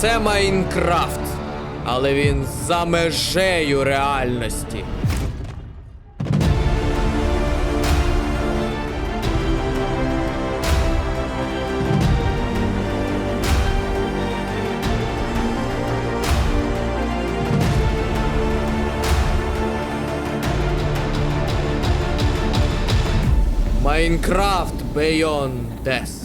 Це Майнкрафт, але він за межею реальності. Майнкрафт Beyond Death.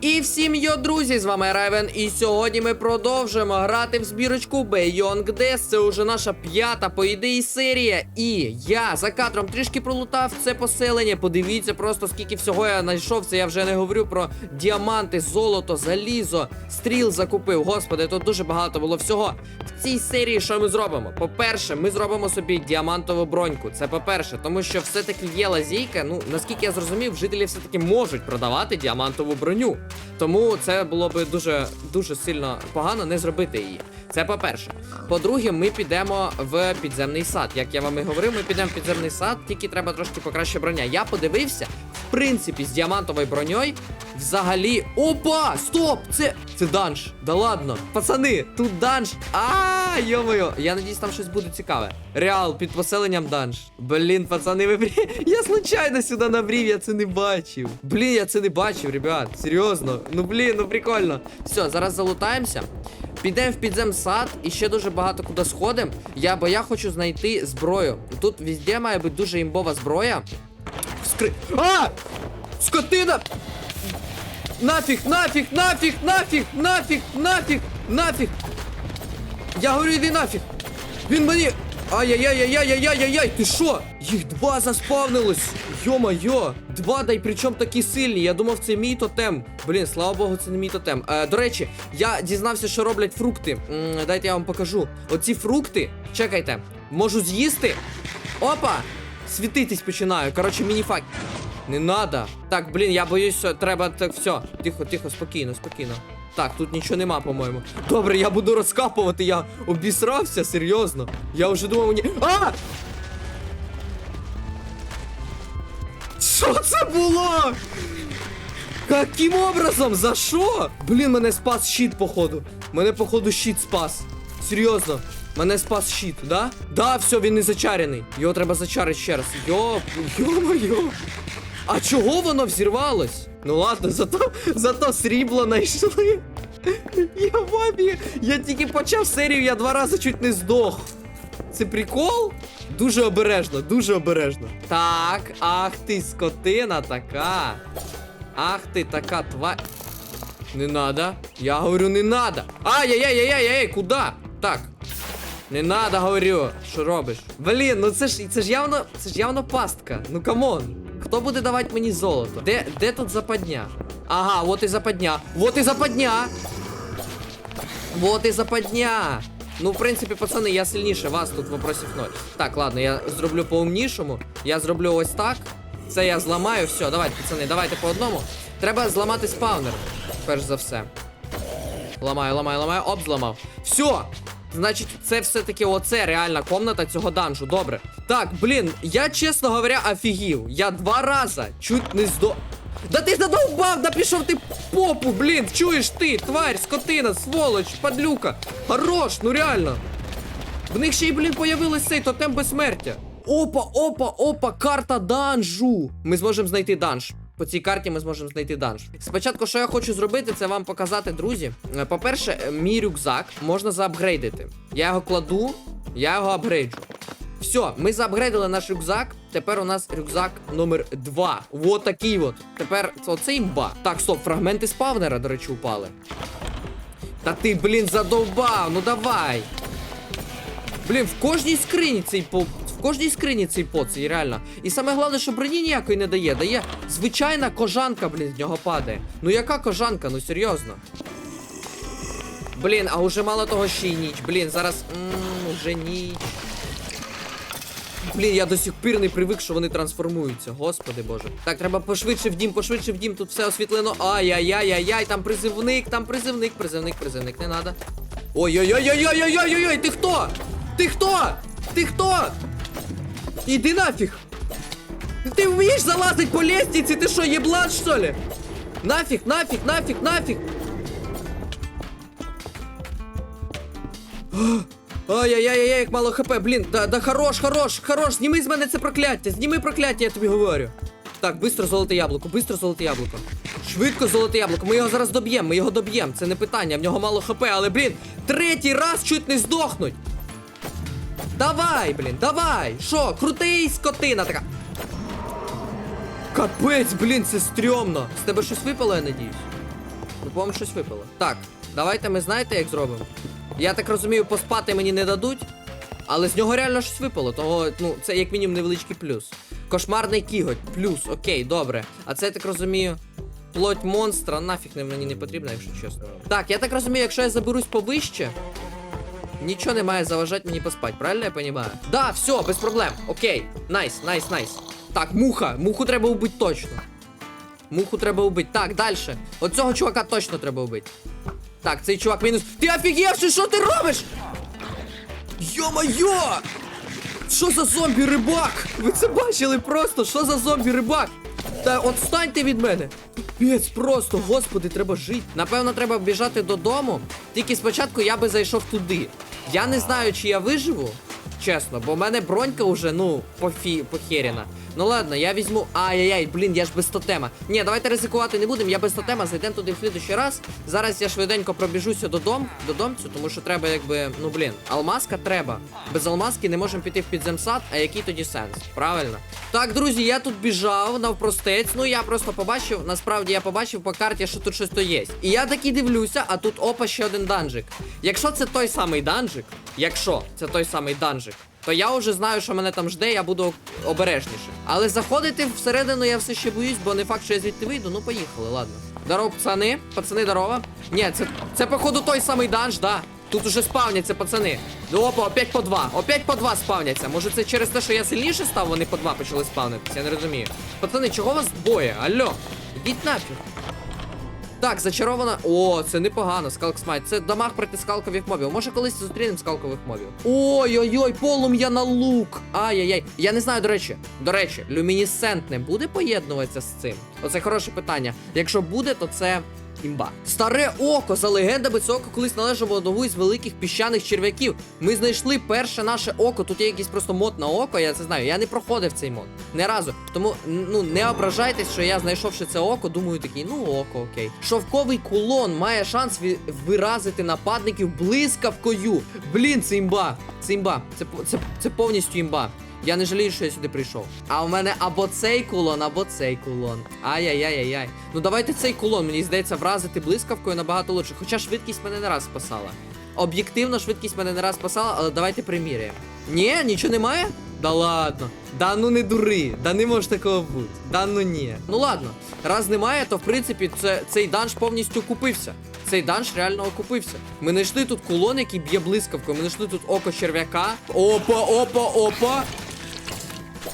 І всім йо, друзі, з вами Райвен. І сьогодні ми продовжуємо грати в збірочку Beyond Death. Це вже наша п'ята, по ідеї, серія. І я за кадром трішки пролутав це поселення. Подивіться просто, скільки всього я знайшов. Це я вже не говорю про діаманти, золото, залізо, стріл закупив. Господи, тут дуже багато було всього. В цій серії що ми зробимо? По-перше, ми зробимо собі діамантову броньку. Це по-перше, тому що все-таки є лазійка. Ну, наскільки я зрозумів, жителі все-таки можуть продавати діамантову броню. Тому це було би дуже дуже сильно погано не зробити її. Це по-перше. По-друге, ми підемо в підземний сад. Як я вам і говорив, ми підемо в підземний сад, тільки треба трошки покраще броня. Я подивився, в принципі, з діамантовою броньою взагалі. Опа! Стоп! Це. Це данж. Да ладно. Пацани, тут данж. А, йо-моє. Я надіюсь, там щось буде цікаве. Реал під поселенням данж. Блін, пацани, ви брі... Я случайно сюди набрів, я це не бачив. Блін, я це не бачив, ребят. Серйозно. Ну блін, ну прикольно. Все, зараз залутаємося. Підемо в підземсад і ще дуже багато куди сходимо. Я, бо я хочу знайти зброю. Тут везде має бути дуже імбова зброя. Скри... А! Скотина! Нафіг, нафіг, нафіг, нафіг, нафіг, нафіг, нафіг. Я говорю, іди нафіг. Він мені. Ай-яй-яй-яй-яй-яй-яй-яй, ти що? Їх два заспавнилось. Йо-майо. Два, да й причому такі сильні. Я думав, це мій тотем. Блін, слава Богу, це не мій тотем. Е, до речі, я дізнався, що роблять фрукти. М, дайте я вам покажу. Оці фрукти, чекайте, можу з'їсти. Опа! Світитись починаю. Коротше, мініфак. Не надо. Так, блін, я боюсь, треба так все. Тихо, тихо, спокійно, спокійно. Так, тут нічого нема, по-моєму. Добре, я буду розкапувати, я обісрався, серйозно. Я вже думав мені. А! Що це було? Каким образом? За що? Блін, мене спас щит, походу. Мене, походу, щит спас. Серйозно. Мене спас щит, да? Да, все, він не зачарений. Його треба зачарити ще раз. Йо, йо-моє. А чого воно взірвалось? Ну ладно, зато зато срібло знайшли. Я бабі, я тільки почав серію, я два рази чуть не здох. Це прикол? Дуже обережно, дуже обережно. Так, ах ти скотина така. Ах ти така тва. Не надо. Я говорю, не надо. Ай-яй-яй-яй-яй, куда? Так. Не надо, говорю. Що робиш? Блін, ну це ж це ж явно, це ж явно пастка. Ну камон. Хто буде давати мені золото? Де, де тут западня? Ага, от і западня. Вот і западня. Вот і западня. Ну, в принципі, пацани, я сильніше вас тут вопросів ноль. Так, ладно, я зроблю по-умнішому. Я зроблю ось так. Це я зламаю. Все, давайте, пацани, давайте по одному. Треба зламати спаунер. Перш за все. Ламаю, ламаю, ламаю. Оп, зламав. Все! Значить, це все-таки оце реальна комната цього данжу. Добре. Так, блін, я, чесно говоря, офігів. Я два рази чуть не здо. Да ти задовбав, да пішов ти попу, блін, чуєш ти, тварь, скотина, сволоч, падлюка. Хорош, ну реально. В них ще й, блін, появилось цей тотем безсмертя. Опа, опа, опа, карта данжу. Ми зможемо знайти данж. По цій карті ми зможемо знайти данж. Спочатку, що я хочу зробити, це вам показати, друзі. Е, По-перше, е, мій рюкзак можна заапгрейдити. Я його кладу, я його апгрейджу. Все, ми заапгрейдили наш рюкзак. Тепер у нас рюкзак номер 2. Вот такий от. Тепер оце імба. Так, стоп, фрагменти спавнера, до речі, упали. Та ти, блін, задовбав, ну давай. Блін, в кожній скрині цей. Кожній скрині цей поцей, реально. І саме головне, що броні ніякої не дає. Дає звичайна кожанка, блін, з нього падає. Ну яка кожанка, ну серйозно. Блін, а уже мало того ще й ніч. Блін, зараз. Ммм, уже ніч. Блін, я до сих пір не привик, що вони трансформуються. Господи боже. Так, треба пошвидше в дім, пошвидше в дім, тут все освітлено. Ай-яй-яй-яй-яй, там призивник, там призивник, призивник, призивник, не надо. Ой-ой-ой-ой-ой-ой-ой-ой-ой, ти хто? Ти хто? Ти хто? Іди нафіг! Ти вмієш залазить по лестниці? Ти що, єблан, що ли? Нафіг, нафіг, нафіг, нафіг! Ай-яй-яй, як мало хп, блін, да, да хорош, хорош, хорош, зніми з мене це прокляття, зніми прокляття, я тобі говорю. Так, бистро золоте яблуко, бистро золоте яблуко. Швидко золоте яблуко, ми його зараз доб'ємо, ми його доб'ємо, це не питання, в нього мало хп, але, блін, третій раз чуть не здохнуть. Давай, блін, давай! Що, крутий скотина така. Капець, блін, це стрьомно. З тебе щось випало, я надіюсь? Ну, по-моєму, щось випало. Так, давайте ми знаєте, як зробимо? Я так розумію, поспати мені не дадуть, але з нього реально щось випало, того, ну, це як мінімум невеличкий плюс. Кошмарний кіготь, плюс, окей, добре. А це я так розумію. Плоть монстра, нафіг не- мені не потрібно, якщо чесно. Так, я так розумію, якщо я заберусь повище, нічого не має заважати мені поспати, правильно я розумію? Да, все, без проблем. Окей. Найс, найс, найс. Так, муха. Муху треба вбити точно. Муху треба вбити. Так, далі. Оцього чувака точно треба вбити. Так, цей чувак мінус. Ти офігівши, що ти робиш? Йо-моє! Що за зомбі рибак? Ви це бачили просто? Що за зомбі рибак? Та от станьте від мене. Пець просто, господи, треба жити. Напевно, треба біжати додому. Тільки спочатку я би зайшов туди. Я не знаю, чи я виживу. Чесно, бо в мене бронька вже, ну, пофі... похерена. Ну ладно, я візьму. Ай-яй-яй, блін, я ж без тотема. Ні, давайте ризикувати не будемо, я без тотема, зайдемо туди в слідущий раз. Зараз я швиденько пробіжуся додому, додомцю, тому що треба, якби, ну блін, алмазка треба. Без алмазки не можемо піти в підземсад, а який тоді сенс? Правильно? Так, друзі, я тут біжав навпростець. Ну я просто побачив, насправді я побачив по карті, що тут щось то є. І я таки дивлюся, а тут опа ще один данжик. Якщо це той самий данжик, якщо це той самий данжик, то я вже знаю, що мене там жде, я буду обережніше. Але заходити всередину я все ще боюсь, бо не факт, що я звідти вийду. Ну поїхали, ладно. Здорово, пацани. Пацани, здорово. Ні, це, це походу той самий данж, да. Тут уже спавняться, пацани. Ну, Опа, опять по два. Опять по два спавняться. Може це через те, що я сильніше став, вони по два почали спавнитися, я не розумію. Пацани, чого вас двоє? Алло, ідіть нафіг. Так, зачарована. О, це непогано. Скалк Смайт. Це дамаг проти скалкових мобів. Може колись зустрінемо скалкових мобів. Ой-ой-ой, полум'я на лук. Ай-яй-яй. Я не знаю, до речі. До речі, люмінесцентне буде поєднуватися з цим? Оце хороше питання. Якщо буде, то це. Імба. Старе око. За легендами це око колись належало одному із великих піщаних черв'яків. Ми знайшли перше наше око. Тут є якийсь просто мод на око, я це знаю. Я не проходив цей мод. Не разу. Тому ну не ображайтесь, що я знайшовши це око, думаю такий, ну око, окей. Шовковий кулон має шанс виразити нападників блискавкою. Блін, це імба. Це імба. Це, це, це повністю імба. Я не жалію, що я сюди прийшов. А у мене або цей кулон, або цей кулон. Ай-яй-яй-яй-яй. Ну давайте цей кулон, мені здається, вразити блискавкою набагато лучше. Хоча швидкість мене не раз спасала. Об'єктивно, швидкість мене не раз спасала, але давайте приміряємо. Ні, нічого немає? Да ладно. Да ну не дури. Да не може такого бути. Да ну ні. Ну ладно. Раз немає, то в принципі це, цей данж повністю купився. Цей данж реально окупився. Ми знайшли тут кулон, який б'є блискавкою. Ми знайшли тут око черв'яка. Опа, опа, опа.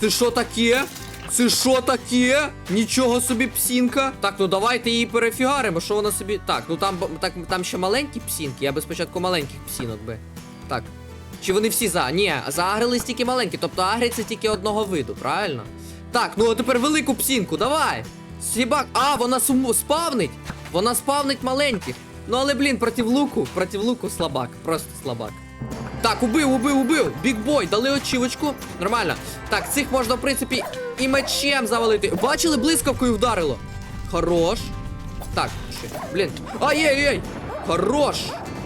Це що таке? Це що таке? Нічого собі псінка. Так, ну давайте її перефігаримо. Що вона собі. Так, ну там так, там ще маленькі псінки. Я би спочатку маленьких псінок би. Так. Чи вони всі за? Ні, заагрились тільки маленькі, тобто агриться тільки одного виду, правильно? Так, ну а тепер велику псінку, давай! Сібак. А, вона суму спавнить! Вона спавнить маленьких. Ну але, блін, проти луку, проти луку слабак, просто слабак. Так, убив, убив, убив. Бікбой, дали очівочку. Нормально. Так, цих можна, в принципі, і мечем завалити. Бачили, блискавкою вдарило. Хорош. Так, ще. Блін. Ай-яй-яй! Хорош!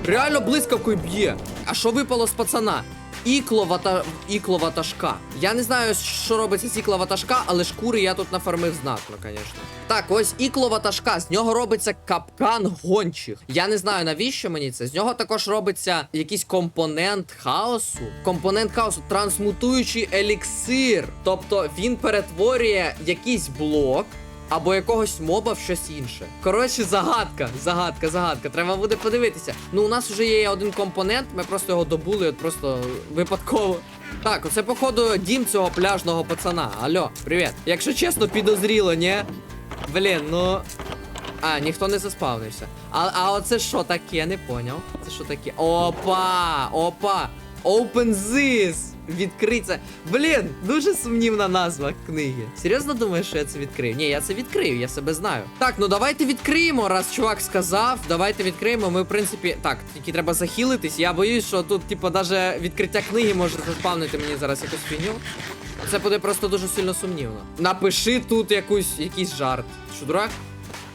Реально блискавкою б'є. А що випало з пацана? Ікло вата... ікло ватажка. Я не знаю, що робиться з ікло ватажка, але шкури я тут нафармив знатно, звісно. Так, ось ікло ватажка. З нього робиться капкан гончих. Я не знаю навіщо мені це. З нього також робиться якийсь компонент хаосу. Компонент хаосу, трансмутуючий еліксир. Тобто він перетворює якийсь блок або якогось моба в щось інше. Коротше, загадка, загадка, загадка. Треба буде подивитися. Ну, у нас вже є один компонент, ми просто його добули, от просто випадково. Так, оце, походу, дім цього пляжного пацана. Алло, привіт. Якщо чесно, підозріло, ні? Блін, ну. А, ніхто не заспавнився. А, а оце що таке? Не поняв. Це що таке? Опа! Опа! Open this! Відкриться. Блін, дуже сумнівна назва книги. Серйозно думаєш, що я це відкрию? Ні, я це відкрию, я себе знаю. Так, ну давайте відкриємо, раз чувак сказав. Давайте відкриємо. Ми, в принципі, так, тільки треба захилитись. Я боюсь, що тут, типу, навіть відкриття книги може заспавнити мені зараз якусь фігню. Це буде просто дуже сильно сумнівно. Напиши тут якусь, якийсь жарт. Що, дурак?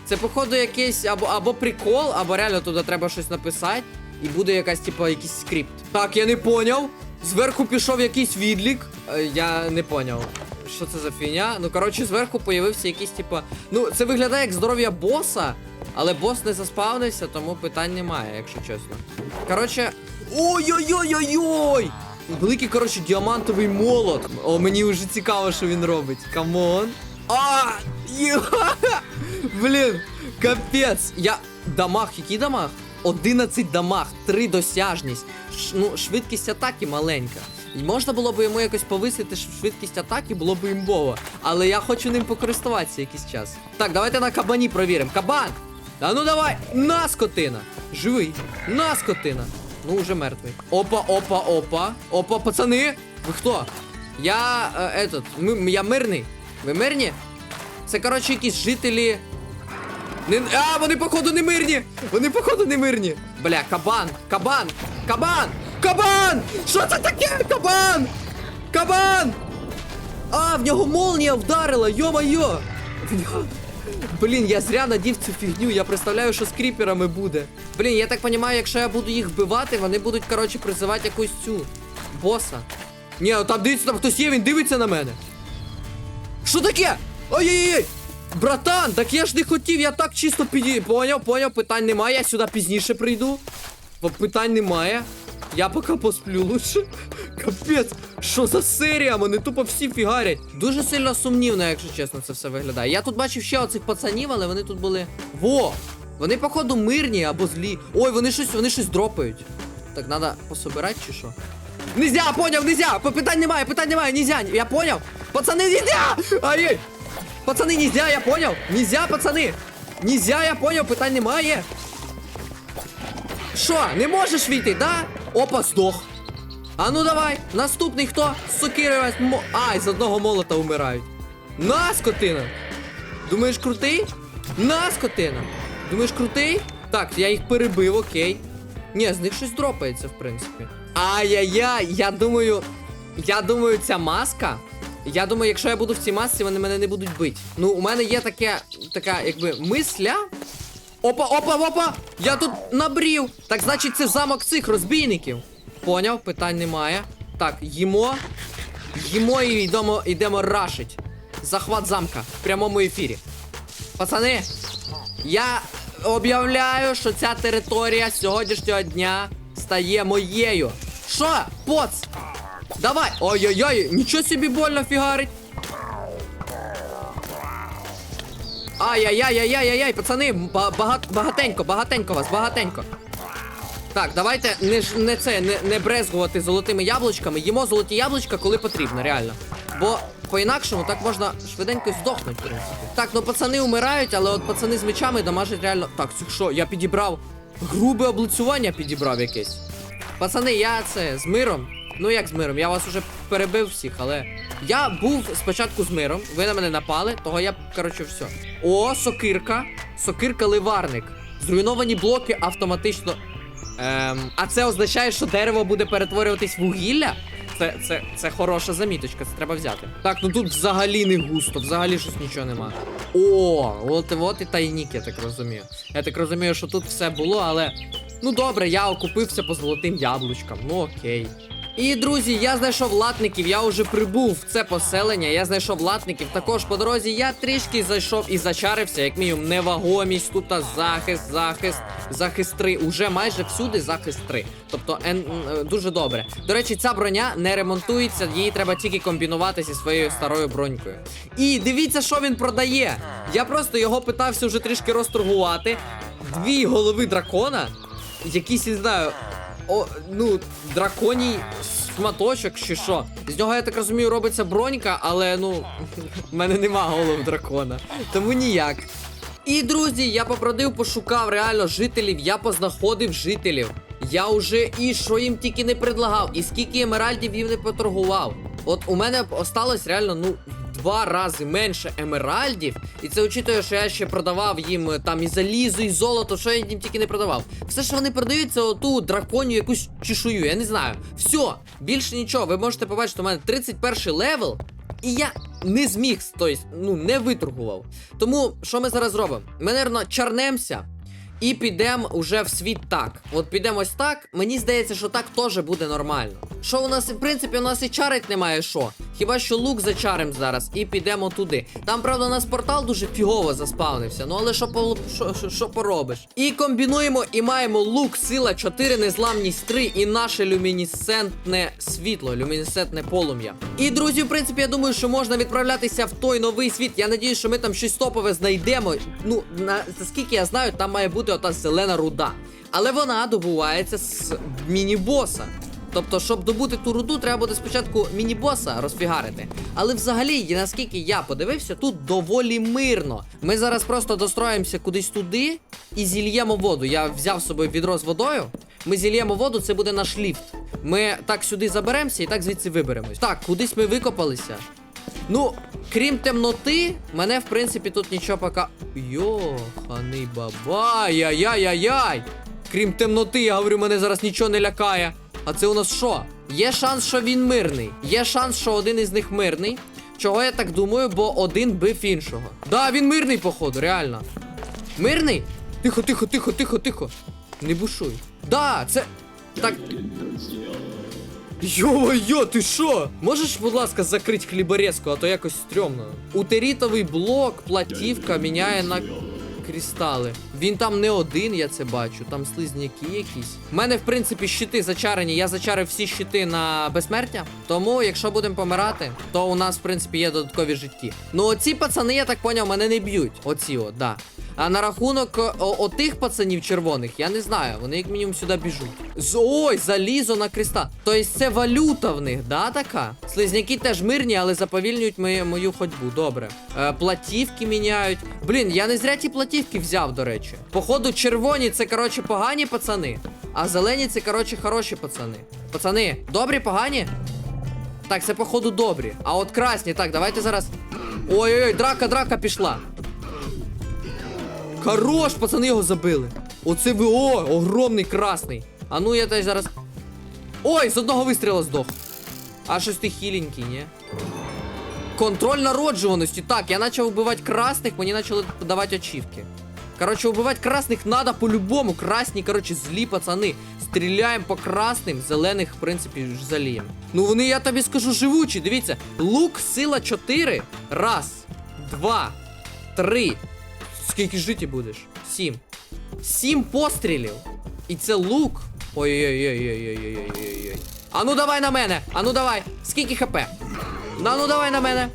Це, походу, якийсь або, або прикол, або реально туди треба щось написати, і буде якась, типу, якийсь скрипт. Так, я не поняв. Зверху пішов якийсь відлік. Е, Я не поняв. Що це за фігня? Ну, коротше, зверху появився якийсь, типу. Ну, це виглядає як здоров'я боса, але бос не заспавнився, тому питань немає, якщо чесно. Коротше. Ой-ой-ой-ой-ой! Великий, коротше, діамантовий молот. О, мені вже цікаво, що він робить. Камон. А! Блін, капець. Я. Дамаг, який дамаг? 11 дамаг, 3 досяжність. Ну, швидкість атаки маленька. І можна було б йому якось повисити швидкість атаки, було б імбово. Але я хочу ним покористуватися якийсь час. Так, давайте на кабані провіримо. Кабан! А ну давай! На скотина! Живий! На скотина! Ну, уже мертвий. Опа, опа, опа. Опа, пацани! Ви хто? Я е, этот, ми, я мирний. Ви мирні? Це, коротше, якісь жителі. Не, а, вони походу не мирні! Вони походу не мирні! Бля, кабан! Кабан! Кабан! Кабан! Що це таке? Кабан! Кабан! А, в нього молнія вдарила, йо-майо! Нього... Блін, я зря надів цю фігню, я представляю, що з кріперами буде. Блін, я так розумію, якщо я буду їх вбивати, вони будуть, коротше, призивати якусь цю боса. Ні, ну там дивіться, там хтось є, він дивиться на мене. Що таке? Ой-ой-ой! Братан, так я ж не хотів, я так чисто піді. Поняв, поняв, питань немає, я сюди пізніше прийду. Питань немає. Я поки посплю лучше. Капець, що за серія? Мене тупо всі фігарять. Дуже сильно сумнівно, якщо чесно, це все виглядає. Я тут бачив ще оцих пацанів, але вони тут були. Во! Вони, походу, мирні або злі. Ой, вони щось, вони щось дропають. Так, треба пособирати чи що? Нельзя, поняв, нельзя! Питань немає, питань немає, нельзя, я поняв. Пацани, нельзя! Ай! Пацани, нельзя, я понял. Нельзя, пацани. Нельзя, я понял, питань немає. Що, не можеш війти, да? Опа, здох. А ну давай, наступний хто? Сокири мо... Ай, з одного молота вмирають. На, скотина! Думаєш, крутий? На, скотина! Думаєш, крутий? Так, я їх перебив, окей. Ні, з них щось дропається, в принципі. Ай-яй-яй, я думаю. Я думаю, ця маска. Я думаю, якщо я буду в цій масці, вони мене не будуть бити. Ну, у мене є таке, така, якби, мисля. Опа, опа, опа! Я тут набрів! Так значить, це замок цих розбійників. Поняв, питань немає. Так, їмо. Їмо і йдемо, йдемо рашить. Захват замка в прямому ефірі. Пацани, я об'являю, що ця територія сьогоднішнього дня стає моєю. Що? Поц! Давай! Ой-ой-ой, нічого собі больно фігарить. Ай-яй-яй-яй-яй-яй, пацани, багат, багатенько, багатенько вас, багатенько. Так, давайте не не це, не, не брезгувати золотими яблучками. Їмо золоті яблучка, коли потрібно, реально. Бо по-інакшому так можна швиденько здохнути, в принципі. Так, ну пацани вмирають, але от пацани з мечами дамажать реально. Так, що, я підібрав. Грубе облицювання підібрав якесь. Пацани, я це з миром. Ну як з миром? Я вас уже перебив всіх, але. Я був спочатку з миром, ви на мене напали, того я, коротше, все. О, сокирка. Сокирка ливарник. Зруйновані блоки автоматично. Ем, а це означає, що дерево буде перетворюватись вугілля? Це, це, це хороша заміточка, це треба взяти. Так, ну тут взагалі не густо, взагалі щось нічого нема. О, от, от і тайнік, я так розумію. Я так розумію, що тут все було, але. Ну добре, я окупився по золотим яблучкам. Ну окей. І друзі, я знайшов латників, я вже прибув в це поселення. Я знайшов латників. Також по дорозі я трішки зайшов і зачарився, як мінімум, невагомість, тут захист, захист, захист 3. Уже майже всюди захист 3. Тобто ен, дуже добре. До речі, ця броня не ремонтується, її треба тільки комбінувати зі своєю старою бронькою. І дивіться, що він продає. Я просто його питався вже трішки розторгувати. Дві голови дракона, якісь, не знаю, о, ну, драконій шматочок чи що. З нього, я так розумію, робиться бронька, але ну, в мене нема голов дракона. Тому ніяк. І друзі, я попродив, пошукав реально жителів, я познаходив жителів. Я вже і що їм тільки не предлагав, і скільки емеральдів їм не поторгував. От у мене осталось реально, ну, два рази менше емеральдів. І це учитує, що я ще продавав їм е, там і залізо, і золото, що я їм тільки не продавав. Все, що вони продають, це оту драконю якусь чешую, я не знаю. Все, більше нічого. Ви можете побачити, у мене 31 левел. І я не зміг, тобто, ну, не виторгував. Тому що ми зараз робимо? Ми, мабуть, чарнемося і підемо уже в світ так. От підемо ось так. Мені здається, що так теж буде нормально. Що у нас, в принципі, у нас і чарить немає що. Хіба що лук зачарим зараз і підемо туди. Там, правда, у нас портал дуже фігово заспавнився. Ну але що по- що, що, поробиш? І комбінуємо і маємо лук, сила 4, незламність 3 і наше люмінесцентне світло, люмінесцентне полум'я. І друзі, в принципі, я думаю, що можна відправлятися в той новий світ. Я надію, що ми там щось топове знайдемо. Ну, на наскільки я знаю, там має бути ота зелена руда. Але вона добувається з міні-боса. Тобто, щоб добути ту руду, треба буде спочатку міні-боса розфігарити. Але взагалі, наскільки я подивився, тут доволі мирно. Ми зараз просто достроїмося кудись туди і зільємо воду. Я взяв з собою відро з водою. Ми зільємо воду, це буде наш ліфт. Ми так сюди заберемося і так звідси виберемось. Так, кудись ми викопалися. Ну, крім темноти, мене в принципі тут нічого пока. Йоханий бабай, яй-яй-яй-яй. Крім темноти, я говорю, мене зараз нічого не лякає. А це у нас що? Є шанс, що він мирний. Є шанс, що один із них мирний. Чого я так думаю, бо один бив іншого. Да, він мирний, походу, реально. Мирний? Тихо, тихо, тихо, тихо, тихо. Не бушуй. Да, це. Так. Йо-йо, ти що? Можеш, будь ласка, закрити хліборезку, а то якось стрьомно. Утерітовий блок, платівка міняє на кристали. Він там не один, я це бачу. Там слизняки якісь. У мене, в принципі, щити зачарені. Я зачарив всі щити на безсмертя. Тому, якщо будемо помирати, то у нас, в принципі, є додаткові житті. Ну, оці пацани, я так поняв, мене не б'ють. Оці, от, да. А на рахунок о, отих пацанів червоних, я не знаю. Вони як мінімум сюди біжуть. З ой, залізо на креста. Тобто це валюта в них, да, така? Слизняки теж мирні, але заповільнюють мою, мою ходьбу. Добре. Е, платівки міняють. Блін, я не зря ті платівки взяв, до речі. Походу, червоні це, коротше, погані пацани, а зелені це, коротше, хороші пацани. Пацани, добрі, погані? Так, це походу добрі. А от красні, так, давайте зараз. Ой-ой-ой, драка, драка пішла. Хорош, пацани його забили. Оце ви о, огромний красний. А ну я теж зараз. Ой, з одного вистріла здох. А щось ти хіленький, ні? Контроль народжуваності. Так, я почав вбивати красних, мені почали давати очівки. Короче, убивать красных надо по-любому. Красні, короче, злі пацани. Стріляємо по красним, зелених, в принципі, ж заліємо. Ну вони, я тобі скажу, живучі. Дивіться. Лук, сила 4. Раз, два, три. Скільки жити будеш? Сім. Сім пострілів. І це лук. Ой-ой-ой-ой-ой-ой-ой-ой. ну давай на мене. А ну давай. Скільки хп? На ну давай на мене.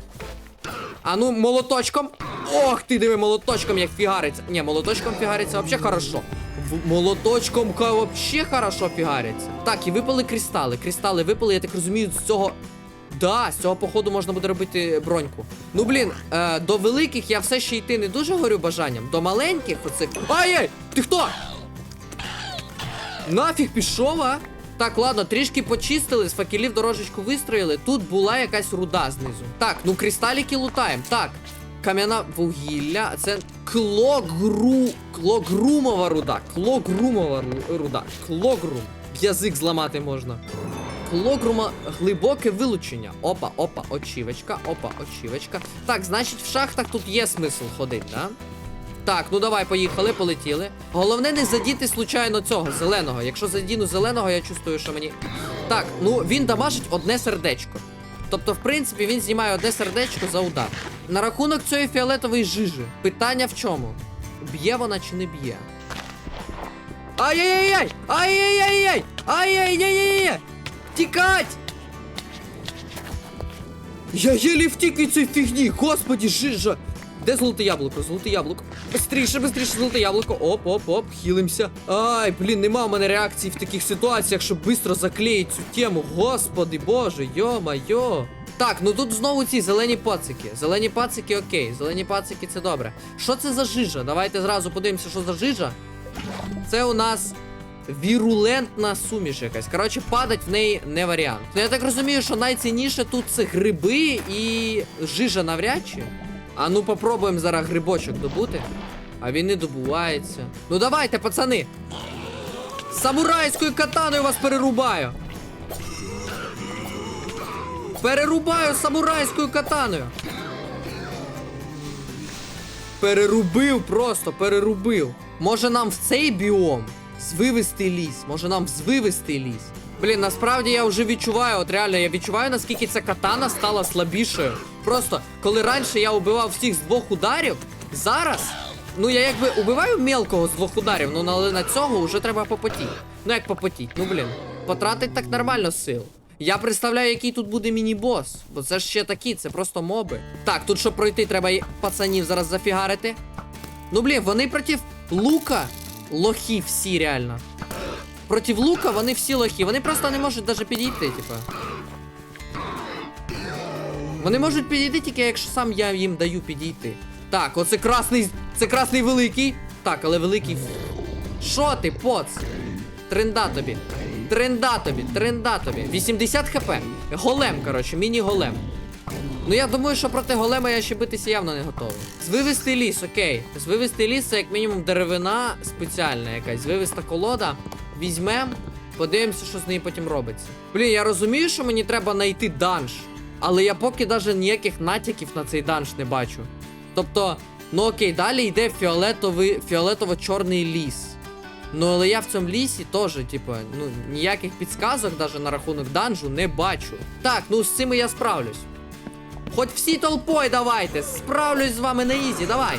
А ну, молоточком. Ох ти диви, молоточком як фігариться. Ні, молоточком фігариться вообще хорошо. Молоточком вообще хорошо фігариться. Так, і випали кристали. Кристали випали, я так розумію, з цього. Да, з цього походу можна буде робити броньку. Ну блін, е, до великих я все ще йти не дуже горю бажанням. До маленьких оцих. Ай-яй! Ти хто? Нафіг пішов, а? Так, ладно, трішки почистили, з факелів дорожечку вистроїли. Тут була якась руда знизу. Так, ну кристаліки лутаємо. Так. Кам'яна вугілля. Це клогру. Клогрумова руда. Клогрумова руда. Клогрум. Язик зламати можна. Клогрума глибоке вилучення. Опа, опа, очівочка, опа, очівочка. Так, значить, в шахтах тут є смисл ходити, да? Так, ну давай, поїхали, полетіли. Головне не задіти случайно цього зеленого. Якщо задіну зеленого, я чувствую, що мені. Так, ну він дамажить одне сердечко. Тобто, в принципі, він знімає одне сердечко за удар. На рахунок цієї фіолетової жижі. Питання в чому? Б'є вона чи не б'є? Ай-яй-яй! Ай-яй-яй-яй! Ай-яй-яй-яй! Тікать! Я єлі втік від цієї фігні, господі, жижа! Де золоте яблуко? Золоте яблуко. Бистріше, бистріше, золоте яблуко. Оп, оп, оп, хілимся. Ай, блін, нема в мене реакції в таких ситуаціях, щоб швидко заклеїти цю тему. Господи боже, йо-майо. Так, ну тут знову ці зелені пацики. Зелені пацики, окей. Зелені пацики це добре. Що це за жижа? Давайте зразу подивимося, що за жижа. Це у нас Вірулентна суміш якась. Коротше, падать в неї не варіант. Ну, я так розумію, що найцінніше тут це гриби і жижа навряд чи. А ну попробуємо зараз грибочок добути. А він не добувається. Ну давайте, пацани! Самурайською катаною вас перерубаю! Перерубаю самурайською катаною! Перерубив просто, перерубив. Може нам в цей біом звивести ліс? Може нам звивести ліс? Блін, насправді я вже відчуваю, от реально, я відчуваю, наскільки ця катана стала слабішою. Просто, коли раніше я убивав всіх з двох ударів, зараз. Ну я якби убиваю мелкого з двох ударів, ну але на цього вже треба попотіть. Ну як попотіть? Ну блін, потратить так нормально сил. Я представляю, який тут буде міні-бос. Бо це ж ще такі, це просто моби. Так, тут щоб пройти, треба і пацанів зараз зафігарити. Ну блін, вони проти лука лохи всі реально. Проти лука вони всі лохи. Вони просто не можуть навіть підійти, типа. Вони можуть підійти тільки, якщо сам я їм даю підійти. Так, оце красний. Це красний великий. Так, але великий. Що ти, поц? Тренда тобі. Тренда тобі, тренда тобі. 80 хп. Голем, коротше, міні-голем. Ну я думаю, що проти голема я ще битися явно не готовий. Звивести ліс, окей. Звивести ліс це як мінімум деревина спеціальна якась. Звивиста колода. Візьмем, подивимося, що з нею потім робиться. Блін, я розумію, що мені треба знайти данж. Але я поки навіть ніяких натяків на цей данж не бачу. Тобто, ну окей, далі йде фіолетовий, фіолетово-чорний ліс. Ну, але я в цьому лісі теж, типу, ну, ніяких підсказок навіть на рахунок данжу не бачу. Так, ну з цим я справлюсь. Хоч всі толпой давайте, справлюсь з вами на ізі, давай.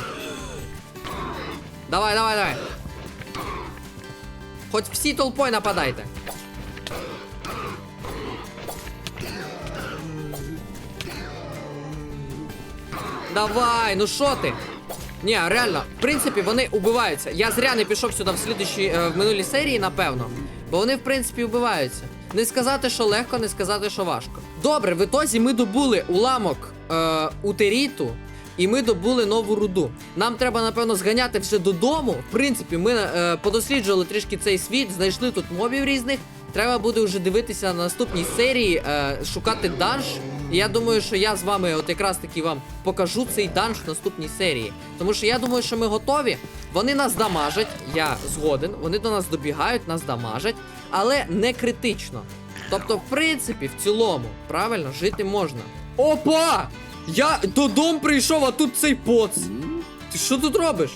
Давай, давай, давай. Хоч всі толпой нападайте. Давай, ну що ти? Ні, реально, в принципі, вони убиваються. Я зря не пішов сюди в слідущій, е, в минулій серії, напевно. Бо вони, в принципі, убиваються. Не сказати, що легко, не сказати, що важко. Добре, в ітозі ми добули уламок е, утеріту, і ми добули нову руду. Нам треба, напевно, зганяти все додому. В принципі, ми е, подосліджували трішки цей світ, знайшли тут мобів різних. Треба буде вже дивитися на наступній серії, е, шукати данж. І я думаю, що я з вами от якраз таки вам покажу цей данж в наступній серії. Тому що я думаю, що ми готові. Вони нас дамажать, я згоден. Вони до нас добігають, нас дамажать, але не критично. Тобто, в принципі, в цілому, правильно, жити можна. Опа! Я додому прийшов, а тут цей поц. Ти що тут робиш?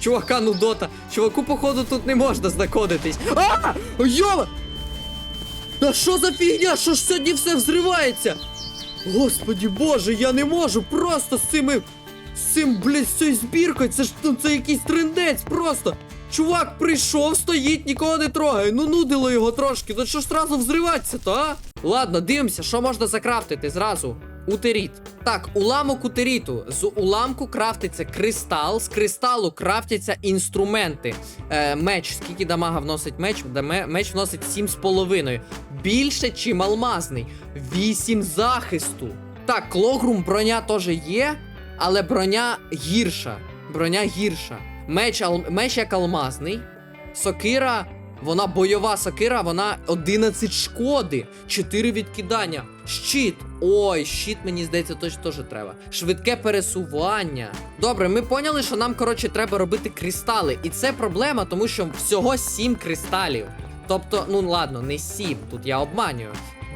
Чувака, ну дота. Чуваку, походу, тут не можна знаходитись. А! Йома! Та що за фігня? Що ж сьогодні все взривається? Господі боже, я не можу просто з цими. З цим, блядь, цією збіркою. Це ж ну, це якийсь трендець просто. Чувак прийшов, стоїть, нікого не трогає. Ну нудило його трошки. Ну що ж зразу взриватися, то а? Ладно, дивимося, що можна закрафтити зразу. Утеріт. Так, уламок утеріту. З уламку крафтиться кристал, з кристалу крафтяться інструменти. Е, меч, скільки дамага вносить меч? Меч вносить 7,5. Більше, чим алмазний. 8 захисту. Так, клогрум броня теж є, але броня гірша. Броня гірша. Меч, ал... меч як алмазний. Сокира. Вона бойова сокира, вона 11 шкоди, 4 відкидання. Щит. Ой, щит, мені здається, точно теж треба. Швидке пересування. Добре, ми поняли, що нам, коротше, треба робити кристали. І це проблема, тому що всього 7 кристалів. Тобто, ну ладно, не 7, тут я обманюю.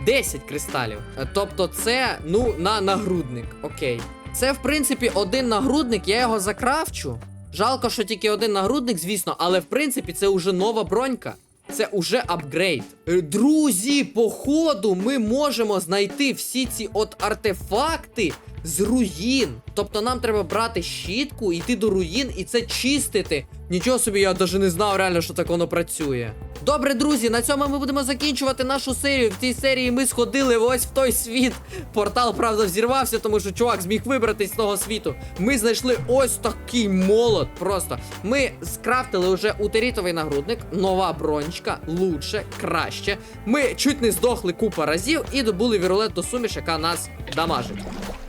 10 кристалів. Тобто, це, ну, на нагрудник. Окей. Це, в принципі, один нагрудник, я його закрафчу. Жалко, що тільки один нагрудник, звісно, але в принципі це вже нова бронька. Це уже апгрейд. Е, Друзі, походу, ми можемо знайти всі ці от артефакти з руїн. Тобто нам треба брати щітку, йти до руїн і це чистити. Нічого собі, я навіть не знав реально, що так воно працює. Добре, друзі, на цьому ми будемо закінчувати нашу серію. В цій серії ми сходили ось в той світ. Портал, правда, взірвався, тому що чувак зміг вибратись з того світу. Ми знайшли ось такий молот. Просто ми скрафтили вже утерітовий нагрудник, нова бронечка, лучше, краще. Ми чуть не здохли купа разів і добули вірулетну суміш, яка нас дамажить.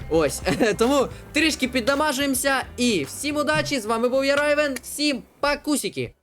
Ось, тому трішки піддамажуємося. І всім удачі! З вами був я Райвен. Всім пакусики!